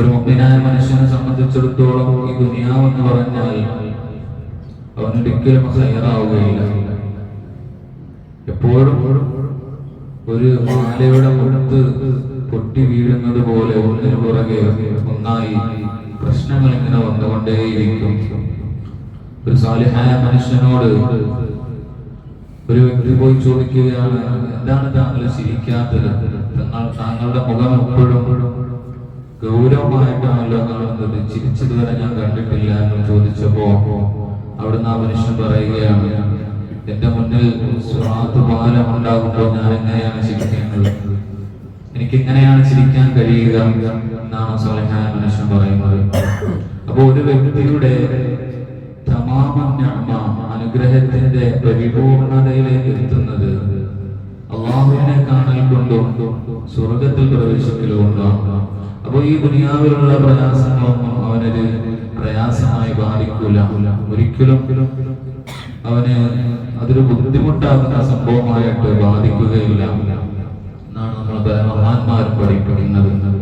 ഒരു മുഗ്നായ മനുഷ്യനെ സംബന്ധിച്ചിടത്തോളം ഈ ദുനിയാവെന്ന് പറഞ്ഞാൽ അവൻ ഒരിക്കലും തയ്യാറാവുകയില്ല എപ്പോഴും ഒരു മാലയുടെ മുഴുത്ത് പൊട്ടി വീഴുന്നത് പോലെ ഒന്നിനു പുറകെ ഒന്നായി പ്രശ്നങ്ങൾ ഇങ്ങനെ വന്നുകൊണ്ടേയിരിക്കും. ഒരു സാലിഹായ മനുഷ്യനോട് ഒരു വ്യക്തി പോയി ചോദിക്കുകയാണ് എന്താണ് താങ്കൾ ചിരിക്കാത്തത്? താങ്കളുടെ മുഖം എപ്പോഴും ഗൗരവമായിട്ടാണല്ലോ കാണുന്നത് വരെ ഞാൻ കണ്ടിട്ടില്ല എന്ന് ചോദിച്ചപ്പോ അവിടുന്ന് ആ മനുഷ്യൻ പറയുകയാണ് എന്റെ മുന്നിൽ പാലം ഉണ്ടാകുമ്പോൾ ഞാൻ എങ്ങനെയാണ് ചിരിക്കേണ്ടത്? എനിക്ക് എങ്ങനെയാണ് ചിരിക്കാൻ കഴിയുക എന്നാണ് സലഹായ മനുഷ്യൻ പറയുന്നത്. അപ്പോൾ ഒരു വ്യക്തിയുടെ തമാമ അനുഗ്രഹത്തിന്റെ പരിപൂർണതയിലേക്ക് എത്തുന്നത് അള്ളാഹുവിനെ കാണൽ കൊണ്ടും സ്വർഗത്തിൽ പ്രവേശിക്കലുകൊണ്ടാണ് അപ്പൊ ഈ ദുനിയാവിലുള്ള പ്രയാസങ്ങളൊന്നും അവനൊരു പ്രയാസമായി ബാധിക്കൂല. ഒരിക്കലും അവന് അതൊരു ബുദ്ധിമുട്ടാകുന്ന സംഭവമായിട്ട് ബാധിക്കുകയില്ല. എന്നാണ് നമ്മൾ മഹാന്മാർ പഠിപ്പിക്കുന്നത്.